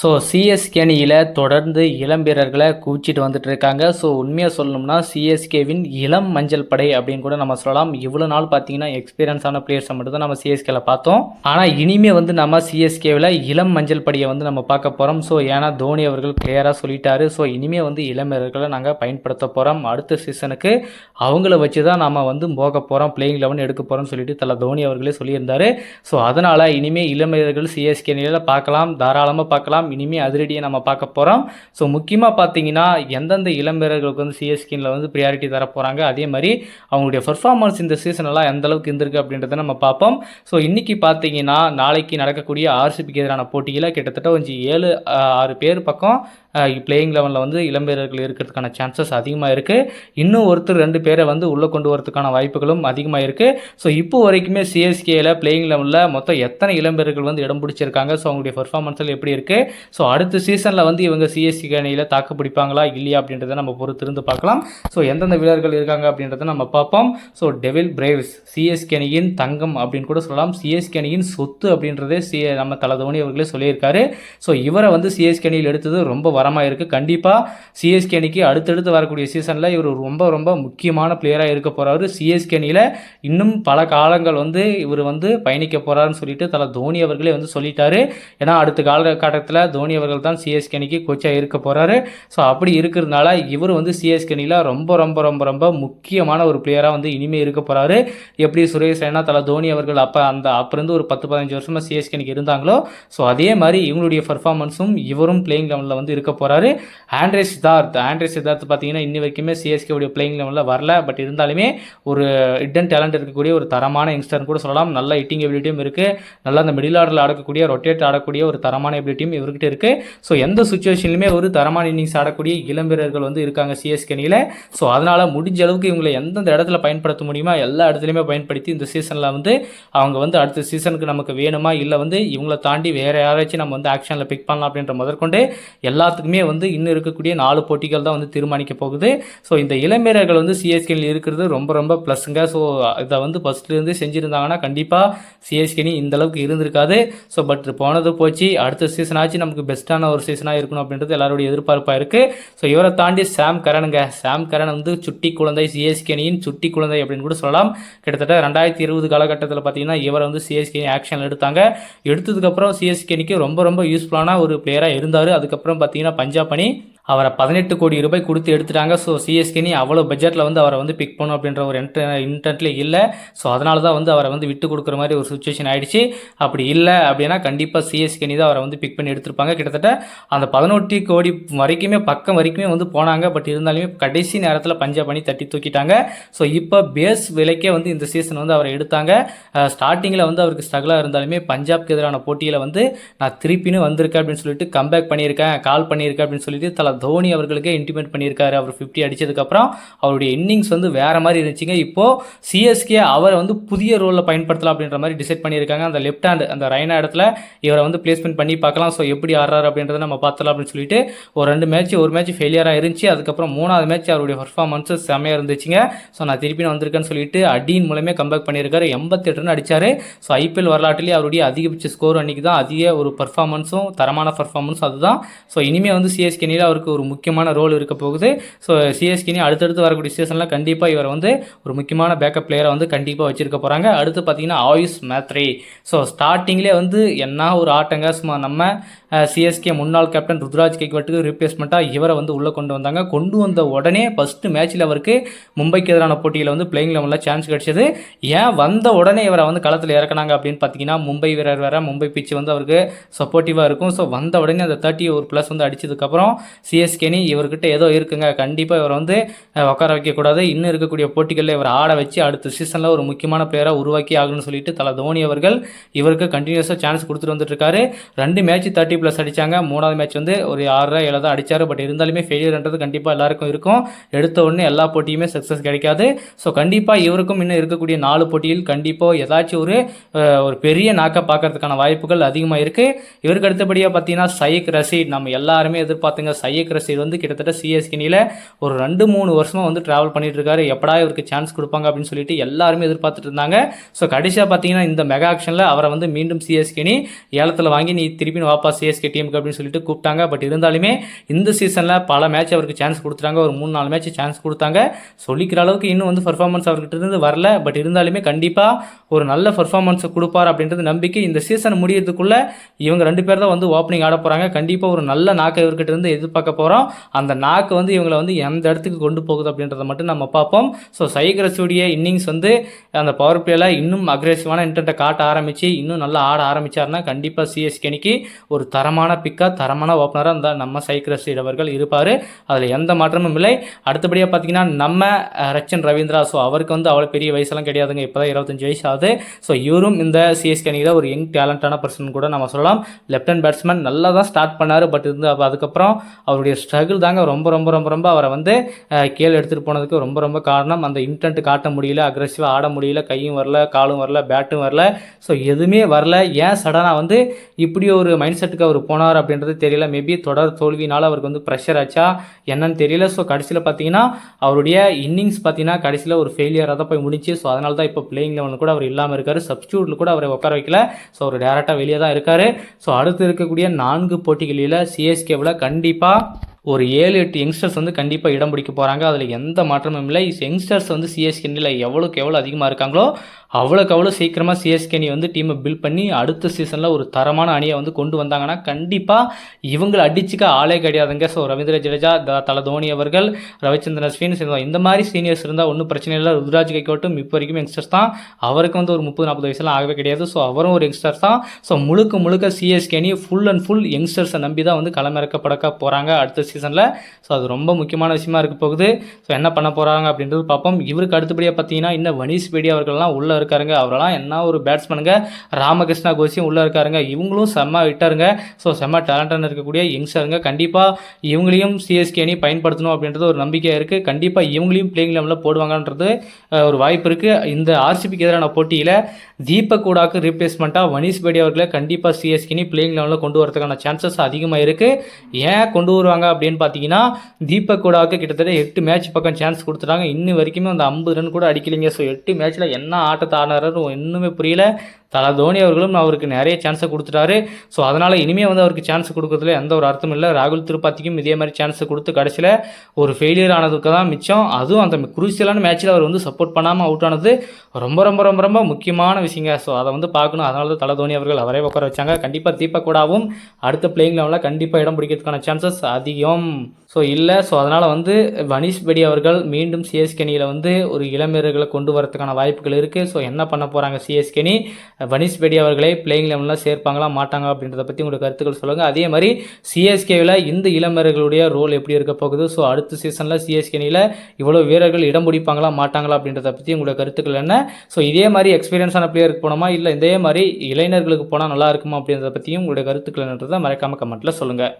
So CSK அணியில் தொடர்ந்து இளம் வீரர்களை கூச்சிட்டு வந்துட்டு இருக்காங்க. ஸோ உண்மையாக சொல்லணும்னா சிஎஸ்கேவின் இளம் மஞ்சள் படை அப்படின்னு கூட நம்ம சொல்லலாம். இவ்வளோ நாள் பார்த்தீங்கன்னா எக்ஸ்பீரியன்ஸான பிளேயர்ஸை மட்டும் தான் நம்ம சிஎஸ்கேல பார்த்தோம். ஆனால் இனிமே வந்து நம்ம சிஎஸ்கேவில் இளம் மஞ்சள் படையை வந்து நம்ம பார்க்க போகிறோம் ஸோ ஏன்னா தோனி அவர்கள் கிளியராக சொல்லிட்டாரு. ஸோ இனிமே வந்து இளம் வீரர்களை நாங்கள் பயன்படுத்த போகிறோம் அடுத்த சீசனுக்கு அவங்கள வச்சு தான் நம்ம வந்து போக போகிறோம் பிளேயிங் லெவன் எடுக்க போகிறோம்னு சொல்லிட்டு தலை தோனி அவர்களே சொல்லியிருந்தார். ஸோ அதனால் இனிமே இளம் வீரர்கள் சிஎஸ்கே அணியில் பார்க்கலாம். தாராளமாக பார்க்கலாம். இனிமேல் அதிரடியை நம்ம பார்க்க போகிறோம் ஸோ முக்கியமாக பார்த்தீங்கன்னா எந்தெந்த இளம் வீரர்களுக்கு வந்து சிஎஸ்கேனில் வந்து ப்ரியாரிட்டி தர போகிறாங்க அதே மாதிரி அவங்களுடைய பெர்ஃபார்மன்ஸ் இந்த சீசனெல்லாம் எந்த அளவுக்கு இருந்திருக்கு அப்படின்றத நம்ம பார்ப்போம். ஸோ இன்றைக்கி பார்த்தீங்கன்னா நாளைக்கு நடக்கக்கூடிய ஆர்சிபிக்கு எதிரான போட்டியில் கிட்டத்தட்ட கொஞ்சம் ஏழு ஆறு பேர் பக்கம் பிளேயிங் லெவலில் வந்து இளம் வீரர்கள் இருக்கிறதுக்கான சான்சஸ் அதிகமாக இருக்குது இன்னும் ஒருத்தர் ரெண்டு பேரை வந்து உள்ளே கொண்டு வரதுக்கான வாய்ப்புகளும் அதிகமாக இருக்குது ஸோ இப்போ வரைக்குமே சிஎஸ்கேயில் பிளேயிங் லெவலில் மொத்தம் எத்தனை இளம் வீரர்கள் வந்து இடம் பிடிச்சிருக்காங்க? ஸோ அவங்களுடைய பெர்ஃபார்மன்ஸில் எப்படி இருக்குது ஸோ அடுத்த சீசனில் வந்து இவங்க சிஎஸ்கே அணியில் தாக்கு பிடிப்பாங்களா இல்லையா அப்படின்றத நம்ம பொறுத்திருந்து பார்க்கலாம். ஸோ எந்தெந்த வீரர்கள் இருக்காங்க அப்படின்றத நம்ம பார்ப்போம். ஸோ டெவில் பிரேவ்ஸ் சிஎஸ்கே அணியின் தங்கம் அப்படின்னு கூட சொல்லலாம். சிஎஸ்கே அணியின் சொத்து அப்படின்றதே சி நம்ம தலதோனி அவர்களே சொல்லியிருக்காரு. ஸோ இவரை வந்து சிஎஸ்கே அணியில் எடுத்தது ரொம்ப வரமாக இருக்குது கண்டிப்பாக சிஎஸ்கே அணிக்கு அடுத்தடுத்து வரக்கூடிய சீசனில் இவர் ரொம்ப ரொம்ப முக்கியமான பிளேயராக இருக்க போகிறாரு சிஎஸ்கே அணியில் இன்னும் பல காலங்கள் வந்து இவர் வந்து பயணிக்க போகிறாருன்னு சொல்லிட்டு தலை தோனி அவர்களே வந்து சொல்லிட்டாரு. ஏன்னா அடுத்த காலகட்டத்தில் தோனி அவர்கள் தான் சிஎஸ்கே அணிக்கு கோச்சாக இருக்க போகிறாரு ஸோ அப்படி இருக்கிறதுனால இவர் வந்து சிஎஸ்கே அணியில் ரொம்ப ரொம்ப ரொம்ப ரொம்ப முக்கியமான ஒரு பிளேயராக வந்து இனிமேல் இருக்க போகிறாரு எப்படி சுரேஷ் ரெய்னா தலை தோனி அவர்கள் அப்போ அந்த அப்போருந்து ஒரு பத்து பதினஞ்சு வருஷமாக சிஎஸ்கே அணிக்கு இருந்தாங்களோ ஸோ அதே மாதிரி இவங்களுடைய பர்ஃபார்மன்ஸும் இவரும் பிளேயிங் லெவலில் வந்து இருக்க போகிறாரு ஆண்ட்ரே சித்தார்த் ஆண்ட்ரே சித்தார்த் பார்த்தீங்கன்னா இன்னி வரைக்குமே சிஎஸ்கே உடைய பிளேயிங் லெவலில் வரல. பட் இருந்தாலுமே ஒரு ஹிடன் டேலண்ட் இருக்கக்கூடிய ஒரு தரமான யங்ஸ்டர்னு கூட சொல்லலாம். நல்ல ஹிட்டிங் எபிலிட்டியும் இருக்குது நல்லா அந்த மிடில் ஆர்டரில் ஆடக்கூடிய ரொட்டேட் ஆடக்கூடிய ஒரு தரமான எபிலிட்டியும் இவர்கிட்ட இருக்குது ஸோ எந்த சுச்சுவேஷன்லையுமே ஒரு தரமான இன்னிங்ஸ் ஆடக்கூடிய இளம் வீரர்கள் வந்து இருக்காங்க சிஎஸ்கே அணியில். ஸோ அதனால் முடிஞ்ச அளவுக்கு இவங்களை எந்தெந்த இடத்துல பயன்படுத்த முடியுமோ எல்லா இடத்துலையுமே பயன்படுத்தி இந்த சீசனில் வந்து அவங்க வந்து அடுத்த சீசனுக்கு நமக்கு வேணுமா இல்லை வந்து இவங்களை தாண்டி வேறு யாராச்சும் நம்ம வந்து ஆக்ஷனில் பிக் பண்ணலாம் அப்படின்ற முதற்கொண்டு எல்லாத்துக்குமே வந்து இன்னும் இருக்கக்கூடிய நாலு போட்டிகள் தான் வந்து தீர்மானிக்க போகுது. ஸோ இந்த இளம்பீரர்கள் வந்து சிஎஸ்கேனில் இருக்கிறது ரொம்ப ரொம்ப ப்ளஸ்ஸுங்க ஸோ இதை வந்து ஃபஸ்ட்லேருந்து செஞ்சுருந்தாங்கன்னா கண்டிப்பாக சிஎஸ்கேனி இந்தளவுக்கு இருந்திருக்காது. ஸோ பட் போனது போச்சு. அடுத்த சீசன் ஆச்சு. நமக்கு பெஸ்ட்டான ஒரு சீசனாக இருக்கணும் அப்படின்றது எல்லாருடைய எதிர்பார்ப்பாக இருக்குது ஸோ இவரை தாண்டி சாம் கரனுங்க. சாம் கரன் வந்து சுட்டி குழந்தை சிஎஸ்கேனியின் சுட்டி குழந்தை அப்படின்னு கூட சொல்லலாம். கிட்டத்தட்ட ரெண்டாயிரத்தி இருபது காலகட்டத்தில் பார்த்தீங்கன்னா இவரை வந்து சிஎஸ்கே ஆக்ஷன் எடுத்தாங்க. எடுத்ததுக்கப்புறம் சிஎஸ்கேனிக்கு ரொம்ப ரொம்ப யூஸ்ஃபுல்லான ஒரு பிளேயராக இருந்தார். அதுக்கப்புறம் பார்த்தீங்கன்னா பஞ்சாப் அணி அவரை பதினெட்டு கோடி ரூபாய் கொடுத்து எடுத்துட்டாங்க. ஸோ சிஎஸ்கேனி அவ்வளோ பட்ஜெட்டில் வந்து அவரை வந்து பிக் பண்ணும் அப்படின்ற ஒரு என்ட இன்டென்ட்ல இல்லை. ஸோ அதனால தான் வந்து அவரை வந்து விட்டு கொடுக்குற மாதிரி ஒரு சுச்சுவேஷன் ஆயிடுச்சு. அப்படி இல்லை அப்படின்னா கண்டிப்பாக சிஎஸ்கேனி தான் அவரை வந்து பிக் பண்ணி எடுத்திருப்பாங்க. கிட்டத்தட்ட அந்த பதினெட்டு கோடி வரைக்குமே பக்கம் வரைக்குமே வந்து போனாங்க. பட் இருந்தாலுமே கடைசி நேரத்தில் பஞ்சாப் அணி தட்டி தூக்கிட்டாங்க. ஸோ இப்போ பேஸ் விலைக்கே வந்து இந்த சீசன் வந்து அவரை எடுத்தாங்க. ஸ்டார்டிங்கில் வந்து அவருக்கு ஸ்ட்ரகிளாக இருந்தாலுமே பஞ்சாப்க்கு எதிரான போட்டியில் வந்து நான் திருப்பின்னு வந்திருக்கேன் அப்படின்னு சொல்லிட்டு கம்பேக் பண்ணியிருக்கேன். கால் பண்ணியிருக்கேன் அப்படின்னு சொல்லிட்டு தலை தோனி அவர்களுக்கே இன்டிமேட் பண்ணியிருக்காரு. அவர் ஃபிஃப்டி அடித்ததுக்கப்புறம் அவருடைய இன்னிங்ஸ் வந்து வேறு மாதிரி இருந்துச்சுங்க. இப்போது சிஎஸ்கே அவரை வந்து புதிய ரோலில் பயன்படுத்தலாம் அப்படின்ற மாதிரி டிசைட் பண்ணியிருக்காங்க. அந்த லெஃப்ட் ஹேண்ட் அந்த ரைனா இடத்துல இவரை வந்து பிளேஸ்மெண்ட் பண்ணி பார்க்கலாம். ஸோ எப்படி ஆடுறாரு அப்படின்றத நம்ம பார்த்தலாம் அப்படின்னு சொல்லிட்டு ஒரு ரெண்டு மேட்ச் ஒரு மேட்ச் ஃபெயிலியராக இருந்துச்சு. அதுக்கப்புறம் மூணாவது மேட்ச் அவருடைய பர்ஃபார்மன்ஸ் செம்மையாக இருந்துச்சுங்க. ஸோ நான் திருப்பி நான் வந்திருக்கேன்னு சொல்லிட்டு அடியின் மூலமே கம்பேக் பண்ணியிருக்காரு. எண்பத்தெட்டு ரன் ஸோ ஐபிஎல் வரலாற்றிலே அவருடைய அதிகபட்ச ஸ்கோர் அன்னைக்கு தான் அதிக ஒரு பர்ஃபார்மன்ஸும் தரமான பர்ஃபார்மன்ஸும் அதுதான். ஸோ இனிமேல் வந்து சிஎஸ்கே அணியில் அவருக்கு ஒரு முக்கியமான ரோல் இருக்க போகுது. ஸோ சிஎஸ்கே அடுத்தடுத்து வரக்கூடிய சீசனில் கண்டிப்பாக இவர் வந்து ஒரு முக்கியமான பேக்கப் பிளேயரை வந்து கண்டிப்பாக வச்சிருக்க போகிறாங்க அடுத்து பார்த்தீங்கன்னா ஆயுஷ் மேத்ரி. ஸோ ஸ்டார்டிங்லேயே வந்து என்ன ஒரு ஆட்டங்க? சும்மா நம்ம சிஎஸ்கே முன்னாள் கேப்டன் ருத்ராஜ் கேக்வட்டுக்கு ரீப்ளேஸ்மெண்ட்டாக இவரை வந்து உள்ளே கொண்டு வந்தாங்க. கொண்டு வந்த உடனே ஃபஸ்ட்டு மேட்ச்சில் அவருக்கு மும்பைக்கு எதிரான போட்டியில் வந்து பிளேயிங் லெவலில் சான்ஸ் கிடைச்சது. ஏன் வந்த உடனே இவரை வந்து களத்தில் இறக்குனாங்க அப்படின்னு பார்த்தீங்கன்னா மும்பை வீரர் வேறு மும்பை பிச்சு வந்து அவருக்கு சப்போர்ட்டிவாக இருக்கும். ஸோ வந்த உடனே அந்த தேர்ட்டி ஒரு ப்ளஸ் வந்து அடிச்சதுக்கப்புறம் சிஎஸ்கேனி இவர்கிட்ட ஏதோ இருக்குங்க. கண்டிப்பாக இவரை வந்து உட்கார வைக்கக்கூடாது. இன்னும் இருக்கக்கூடிய போட்டிகளில் இவர் ஆட வச்சு அடுத்த சீசனில் ஒரு முக்கியமான பிளேயராக உருவாக்கி ஆகணும்னு சொல்லிட்டு தலை தோனி அவர்கள் இவருக்கு கண்டினியூஸாக சான்ஸ் கொடுத்துட்டு வந்துட்டுருக்காரு. ரெண்டு மேட்ச் தேர்ட்டி ப்ளஸ் அடித்தாங்க மூணாவது மேட்ச் வந்து ஒரு ஆறரை ஏழு தான் அடிச்சார். பட் இருந்தாலுமே ஃபெயிலியர்ன்றது கண்டிப்பாக எல்லாருக்கும் இருக்கும். எடுத்த உடனே எல்லா போட்டியுமே சக்ஸஸ் கிடைக்காது. ஸோ கண்டிப்பாக இவருக்கும் இன்னும் இருக்கக்கூடிய நாலு போட்டியில் கண்டிப்பாக ஏதாச்சும் ஒரு ஒரு பெரிய நாக்கை பார்க்கறதுக்கான வாய்ப்புகள் அதிகமாக இருக்குது இவருக்கு அடுத்தபடியாக பார்த்தீங்கன்னா சையக் ரசீட் நம்ம எல்லாருமே எதிர்பார்த்துங்க சையக் சையக் ரசீத் வந்து கிட்டத்தட்ட சிஎஸ்கேனியில் ஒரு ரெண்டு மூணு வருஷமாக வந்து ட்ராவல் பண்ணிட்டு இருக்காரு எப்படா இவருக்கு சான்ஸ் கொடுப்பாங்க அப்படின்னு சொல்லிட்டு எல்லாருமே எதிர்பார்த்துட்டு இருந்தாங்க. ஸோ கடைசியாக பார்த்தீங்கன்னா இந்த மெகா ஆக்ஷனில் அவரை வந்து மீண்டும் சிஎஸ்கேனி ஏலத்தில் வாங்கி நீ திருப்பி வாப்பா சிஎஸ்கே டீமுக்கு அப்படின்னு சொல்லிட்டு கூப்பிட்டாங்க. பட் இருந்தாலுமே இந்த சீசனில் பல மேட்ச் அவருக்கு சான்ஸ் கொடுத்துட்டாங்க. ஒரு மூணு நாலு மேட்ச் சான்ஸ் கொடுத்தாங்க. சொல்லிக்கிற அளவுக்கு இன்னும் வந்து பர்ஃபார்மன்ஸ் அவர்கிட்ட இருந்து வரல. பட் இருந்தாலுமே கண்டிப்பாக ஒரு நல்ல பர்ஃபார்மன்ஸை கொடுப்பார் அப்படின்றது நம்பிக்கை. இந்த சீசன் முடியறதுக்குள்ளே இவங்க ரெண்டு பேர் தான் வந்து ஓப்பனிங் ஆட போகிறாங்க கண்டிப்பாக ஒரு நல்ல நாக்கை இவர்கிட்ட இருந்து எதிர்பார்க்க போகிறோம் அந்த நாக்கு வந்து இவங்களை வந்து எந்த இடத்துக்கு கொண்டு போகுது அப்படின்றத மட்டும் நம்ம பார்ப்போம். ஸோ சைக்ரஸுடைய இன்னிங்ஸ் வந்து அந்த பவர் பிளேயில் இன்னும் அக்ரெசிவான இன்டர்ட்டை காட்ட ஆரம்பித்து இன்னும் நல்லா ஆட ஆரம்பிச்சாருன்னா கண்டிப்பாக சிஎஸ்கேனிக்கு ஒரு தரமான பிக்காக தரமான ஓப்பனராக இருந்தால் நம்ம சைக்ரஸ் இருப்பார். அதில் எந்த மாற்றமும் இல்லை. அடுத்தபடியாக பார்த்தீங்கன்னா நம்ம ரச்சன் ரவீந்திரா. ஸோ அவருக்கு வந்து அவ்வளோ பெரிய வயசெல்லாம் கிடையாதுங்க. இப்போ தான் இருபத்தஞ்சு வயசு ஆகுது. ஸோ இவரும் இந்த சிஎஸ்கே அணியில் ஒரு யங் டேலண்டான பர்சன் கூட நம்ம சொல்லலாம். லெஃப்ட் ஹேண்ட் பேட்ஸ்மேன் நல்லா தான் ஸ்டார்ட் பண்ணார். பட் இருந்து அதுக்கப்புறம் அதுக்கப்புறம் அவருடைய ஸ்ட்ரகிள் தாங்க ரொம்ப ரொம்ப ரொம்ப ரொம்ப அவரை வந்து கீழே எடுத்துகிட்டு போனதுக்கு ரொம்ப ரொம்ப காரணம். அந்த இன்டென்ட் காட்ட முடியல அக்ரெசிவாக ஆட முடியல கையும் வரல காலும் வரல பேட்டும் வரல. ஸோ எதுவுமே வரல. ஏன் சடனாக வந்து இப்படி ஒரு மைண்ட் செட்டுக்கு அவர் போனார் அப்படின்றது தெரியல. மேபி தொடர் தோல்வினால அவருக்கு வந்து ப்ரெஷர் ஆச்சா என்னன்னு தெரியல. ஸோ கடைசியில் பார்த்தீங்கன்னா அவருடைய இன்னிங்ஸ் பார்த்தீங்கன்னா கடைசியில் ஒரு ஃபெயிலியராக தான் போய் முடிஞ்சு. ஸோ அதனால தான் இப்போ பிளேயிங் லெவலில் கூட அவர் இல்லாமல் இருக்கார். சப்ஸ்டியூட்டில் கூட அவரை உட்கார வைக்கல. ஸோ அவர் டேரெக்டாக வெளியே தான் இருக்கார். ஸோ அடுத்து இருக்கக்கூடிய நான்கு போட்டிகளில் சிஎஸ்கேவில் கண்டிப்பாக ஒரு ஏழு எட்டு யங்ஸ்டர்ஸ் வந்து கண்டிப்பாக இடம் பிடிக்க போகிறாங்க அதில் எந்த மாற்றமும் இல்லை. யங்ஸ்டர்ஸ் வந்து சிஎஸ்கேனியில் எவ்வளோக்கு எவ்வளோ அதிகமாக இருக்காங்களோ அவ்வளோக்கு அவ்வளோ சீக்கிரமாக சிஎஸ்கேனி வந்து டீமை பில்ட் பண்ணி அடுத்த சீசனில் ஒரு தரமான அணியை வந்து கொண்டு வந்தாங்கன்னா கண்டிப்பாக இவங்களை அடிச்சுக்க ஆளே கிடையாதுங்க. ஸோ ரவீந்திர ஜடேஜா தல தோனி அவர்கள் ரவிச்சந்திரன் அஸ்வின் இந்த மாதிரி சீனியர்ஸ் இருந்தால் ஒன்றும் பிரச்சனை இல்லை. ருத்ராஜ் கைக்கோட்டும் இப்போ வரைக்கும் யங்ஸ்டர்ஸ் தான். அவருக்கு வந்து ஒரு முப்பது நாற்பது வயசுலாம் ஆகவே கிடையாது. ஸோ அவரும் ஒரு யங்ஸ்டர்ஸ் தான். ஸோ முழுக்க முழுக்க சிஎஸ்கேனி ஃபுல் அண்ட் ஃபுல் யங்ஸ்டர்ஸை நம்பி தான் வந்து களமிறக்கப்படக்க போகிறாங்க அடுத்த சீசனில் ஸோ அது ரொம்ப முக்கியமான விஷயமா இருக்க போகுது. ஸோ என்ன பண்ண போகிறாங்க அப்படின்றது பார்ப்போம். இவருக்கு அடுத்தபடியாக பார்த்தீங்கன்னா இன்னும் வனீஷ் பேடி அவர்கள்லாம் உள்ளே இருக்காருங்க. அவரெல்லாம் என்ன ஒரு பேட்ஸ்மேனுங்க ராமகிருஷ்ணா கோஷியும் உள்ளே இருக்காருங்க. இவங்களும் செம்ம விட்டாருங்க ஸோ செம்ம டேலண்டான இருக்கக்கூடிய யங்ஸ்டருங்க கண்டிப்பாக இவங்களையும் சிஎஸ்கே அணி பயன்படுத்தணும் அப்படின்றது ஒரு நம்பிக்கையாக இருக்குது கண்டிப்பாக இவங்களையும் பிளேயிங் லெவலில் போடுவாங்கன்றது ஒரு வாய்ப்பு இருக்குது இந்த ஆர்சிபிக்கு எதிரான போட்டியில் தீபக் கூடாக்கு ரீப்ளேஸ்மெண்ட்டாக வனீஷ் பேடி அவர்களை கண்டிப்பாக சிஎஸ்கேனி பிளேயிங் லெவலில் கொண்டு வரதுக்கான சான்சஸ் அதிகமாக இருக்குது ஏன் கொண்டு வருவாங்க அப்படின்னு பார்த்தீங்கன்னா தீபக் கூடாவுக்கு கிட்டத்தட்ட எட்டு மேட்ச் பக்கம் சான்ஸ் கொடுத்துட்டாங்க. இன்னி வரைக்குமே அந்த ஐம்பது ரன் கூட அடிக்கலைங்க. ஸோ எட்டு மேட்ச்சில் என்ன ஆட்டத்தை ஆடினாரு இன்னுமே புரியல. தல தோனி அவர்களும் அவருக்கு நிறைய சான்ஸை கொடுத்துட்டாரு. ஸோ அதனால் இனிமேல் வந்து அவருக்கு சான்ஸ் கொடுக்கறதுல எந்த ஒரு அர்த்தமும் இல்லை. ராகுல் திருப்பாத்திக்கும் இதே மாதிரி சான்ஸை கொடுத்து கடைசியில் ஒரு ஃபெயிலியர் ஆனதுக்கு தான் மிச்சம். அதுவும் அந்த குரூசியலான மேட்ச்சில் அவர் வந்து சப்போர்ட் பண்ணாமல் அவுட் ஆனது ரொம்ப ரொம்ப ரொம்ப ரொம்ப முக்கியமான விஷயங்க. ஸோ அதை வந்து பார்க்கணும். அதனால தான் தலை தோனி அவர்கள் அவரே உட்கார வச்சாங்க. கண்டிப்பாக தீபக் கூடாவும் அடுத்த பிளேயிங் லெவலில் கண்டிப்பாக இடம் பிடிக்கிறதுக்கான சான்சஸ் அதிகம். ஸோ இல்லை. ஸோ அதனால் வந்து வனிஷ் பெடி அவர்கள் மீண்டும் சிஎஸ்கெனியில் வந்து ஒரு இளமீரர்களை கொண்டு வரதுக்கான வாய்ப்புகள் இருக்குது ஸோ என்ன பண்ண போகிறாங்க சிஎஸ்கே அணி வனிஷ் பெடி அவர்களை பிளேயிங் லெவலில் சேர்ப்பாங்களா மாட்டாங்க அப்படின்றத பற்றி உங்களோட கருத்துக்கள் சொல்லுங்கள் அதே மாதிரி சிஎஸ்கேவில் இந்த இளமரர்களுடைய ரோல் எப்படி இருக்க போகுது? ஸோ அடுத்த சீசனில் சிஎஸ்கேனியில் இவ்வளோ வீரர்கள் இடம் பிடிப்பாங்களா மாட்டாங்களா அப்படின்றத பற்றி உங்களோட கருத்துக்கள் என்ன? ஸோ இதே மாதிரி எக்ஸ்பீரியன்ஸான பிளேயருக்கு போனோமா? இல்லை இதே மாதிரி இளைஞர்களுக்கு போனால் நல்லா இருக்குமா அப்படின்றத பற்றியும் உங்களுடைய கருத்துக்கள் என்னன்றதை மறக்காமல் கமெண்ட்டில் சொல்லுங்கள்